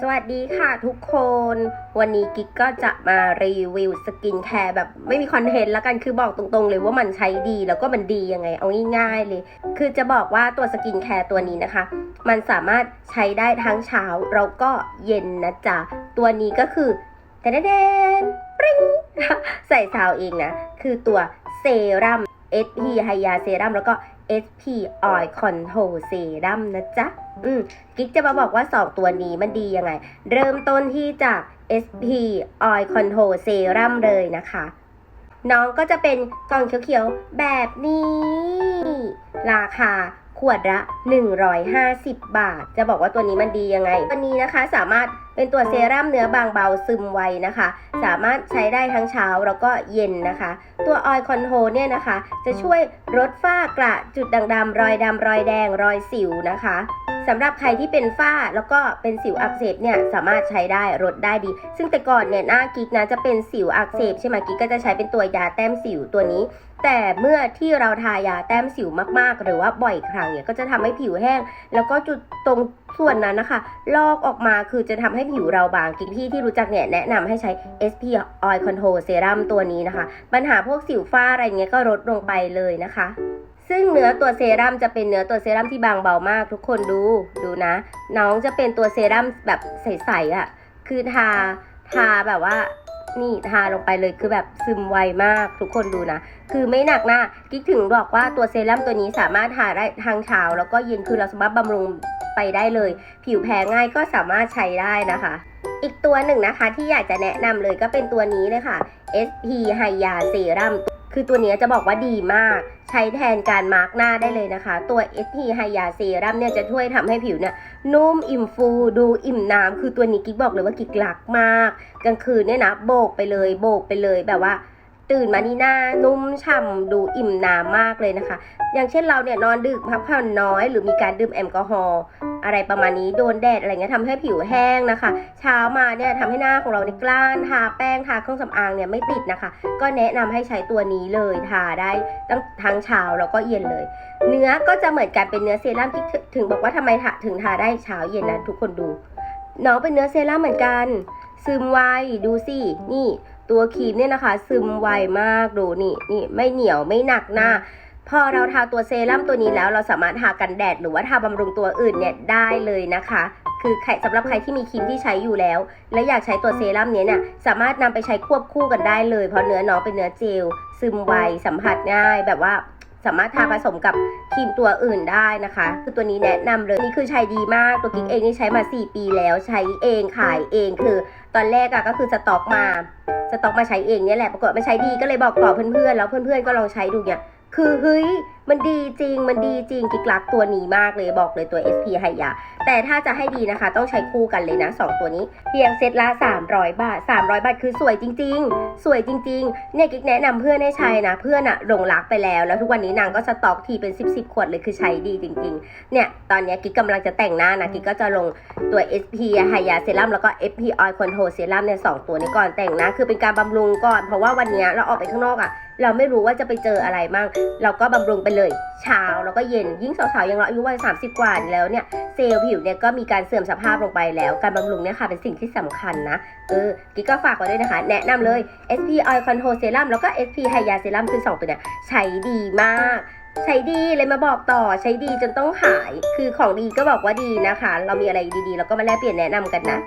สวัสดีค่ะทุกคน วันนี้กิ๊กก็จะมารีวิวสกินแคร์แบบไม่มีคอนเทนต์แล้วกันคือบอกตรงๆเลยว่ามันใช้ดีแล้วก็มันดียังไง เอาง่ายๆเลย คือจะบอกว่าตัวสกินแคร์ตัวนี้นะคะ มันสามารถใช้ได้ทั้งเช้าแล้วก็เย็นนะจ๊ะ ตัวนี้ก็คือแดนแดนปริ้งใส่เช้าเองนะ คือตัวเซรั่ม SP ไฮยาเซรั่มแล้วก็ SP Oil Control Serum นะจ๊ะ อืมกิ๊กจะมาบอกว่า 2 ตัวนี้มันดียังไง เริ่มต้นที่จาก SP Oil Control Serum เลยนะคะ น้องก็จะเป็นกล่องเขียวๆ แบบนี้ ราคา ขวดละ 150 บาท จะบอกว่าตัวนี้มันดียังไง ตัวนี้นะคะสามารถเป็นตัวเซรั่มเนื้อบางเบาซึมไวนะคะ สามารถใช้ได้ทั้งเช้าแล้วก็เย็นนะคะ ตัวออยคอนโทรเนี่ยนะคะ จะช่วยลดฝ้ากระจุดด่างดำรอยดำรอยแดงรอยสิวนะคะ สำหรับใครที่เป็นฝ้าแล้วก็เป็นสิวอักเสบเนี่ยสามารถใช้ได้ลดได้ดี ซึ่งแต่ก่อนเนี่ยหน้ากิ๊กนะจะเป็นสิวอักเสบใช่ไหมกิ๊กก็จะใช้เป็นตัวยาแต้มสิวตัวนี้ แต่เมื่อที่เราทายาแต้มสิวมากๆ หรือว่าบ่อยครั้งเนี่ยก็จะทำให้ผิวแห้ง แล้วก็จุดตรงส่วนนั้นนะคะ ลอกออกมาคือจะทำให้ผิวเราบางกิ๊กพี่ที่รู้จักเนี่ยแนะนำให้ใช้ SP Oil Control Serum ตัวนี้นะคะ ปัญหาพวกสิวฝ้าอะไรเงี้ยก็ลดลงไปเลยนะคะ ซึ่งเนื้อตัวเซรั่มจะเป็นเนื้อตัวเซรั่มที่บางเบามาก ทุกคนดูดูนะ น้องจะเป็นตัวเซรั่มแบบใสๆอะ่ะ คือทาทาแบบว่านี่ทาลงไปเลยคือแบบซึมไวมากทุกคนดูนะ คือไม่หนักหน้ากิ๊กถึงบอกว่าตัวเซรั่มตัวนี้สามารถทาได้ทางเช้าแล้วก็เย็นคือเราสามารถบำรุงไปได้เลย ผิวแพ้ง่ายก็สามารถใช้ได้นะคะ อีกตัวหนึ่งนะคะที่อยากจะแนะนำเลยก็เป็นตัวนี้เลยค่ะ SP Hya Serum คือตัวนี้จะบอกว่าดีมาก ใช้แทนการมาร์กหน้าได้เลยนะคะ ตัว SP Hya Serum เนี่ยจะช่วยทำให้ผิวเนี่ยนุ่มอิ่มฟูดูอิ่มน้ำคือตัวนี้กิ๊กบอกเลยว่ากิ๊กรักมาก กลางคืนเนี่ยนะโบกไปเลยโบกไปเลยแบบว่า ตื่นมานี่หน้านุ่มฉ่ำดูอิ่มน้ำมากเลยนะคะ อย่างเช่นเราเนี่ยนอนดึกพักผ่อนน้อย หรือมีการดื่มแอลกอฮอล์อะไรประมาณนี้โดนแดดอะไรเงี้ยทำให้ผิวแห้งนะคะ เช้ามาเนี่ยทำให้หน้าของเราในกล้านทาแป้งทาเครื่องสำอางเนี่ยไม่ติดนะคะ ก็แนะนำให้ใช้ตัวนี้เลยทาได้ตั้งทั้งเช้าแล้วก็เย็นเลย เนื้อก็จะเหมือนกันเป็นเนื้อเซรั่มที่ถึงบอกว่าทำไมถึงทาได้เช้าเย็นนะทุกคนดูน้องเป็นเนื้อเซรั่มเหมือนกัน ซึมไวดูสินี่ ตัวครีมเนี่ยนะคะ ซึมไวมากดูนี่นี่ไม่เหนียวไม่หนักหน้า พอเราทาตัวเซรั่มตัวนี้แล้วเราสามารถทากันแดด หรือว่าทาบำรุงตัวอื่นเนี่ยได้เลยนะคะคือใครสำหรับใครที่มีครีมที่ใช้อยู่แล้ว และอยากใช้ตัวเซรั่มเนี้ยเนี่ยสามารถนำไปใช้ควบคู่กันได้เลย เพราะเนื้อน้องเป็นเนื้อเจล ซึมไวสัมผัสง่ายแบบว่า สามารถทาผสมกับครีมตัวอื่นได้นะคะ คือตัวนี้แนะนำเลยนี่คือใช้ดีมากตัวกิ๊กเองนี่ใช้มา 4 ปีแล้วใช้เองขายเองคือ ตอนแรกอะก็คือสต็อกมาสต็อกมาใช้เองเนี่ยแหละปรากฏมันใช้ดีก็เลยบอกต่อเพื่อนๆแล้วเพื่อนๆก็ลองใช้ดูเนี่ยคือเฮ้ยมันดีจริง มันดีจริงกิ๊กรักตัวนี้มากเลยบอกเลยตัว SP ไฮยาแต่ถ้าจะให้ดีนะคะ ต้องใช้คู่กันเลยนะ 2 ตัวนี้ เพียงเซตละ 300 บาท 300 บาทคือสวยจริง ๆ สวยจริง ๆ เนี่ยกิ๊กแนะนำเพื่อนให้ใช้นะ เพื่อนอะหลงรักไปแล้ว แล้วทุกวันนี้นางก็สต็อกทีเป็น 10 10ขวดเลยคือใช้ดีจริง ๆ เนี่ยตอนนี้กิ๊กกำลังจะแต่งหน้านะกิ๊กก็จะลงตัว SP ไฮยาเซรั่มแล้วก็ SP Oil Control Serum เนี่ยสองตัวนี้ก่อนแต่งนะคือเป็นการบำรุงก่อนเพราะว่าวันนี้เราออกไปข้างนอกอะเราไม่รู้ว่าจะไปเจออะไรมั่งเราก็บำรุงไปเลย เช้าแล้วก็เย็นยิ่งสาวๆยังเราอายุวัย30กว่าแล้วเนี่ยเซลล์ผิวเนี่ยก็มีการเสื่อมสภาพลงไปแล้ว การบำรุงเนี่ยค่ะเป็นสิ่งที่สำคัญนะ เออ กิ๊กก็ฝากไว้ด้วยนะคะ แนะนำเลย SP Oil Control Serum แล้วก็ SP Hya Serum คือ 2 ตัวเนี่ยใช้ดีมากใช้ดีเลยมาบอกต่อใช้ดีจนต้องขาย คือของดีก็บอกว่าดีนะคะ เรามีอะไรดีๆ เราก็มาแลกเปลี่ยนแนะนำกันนะ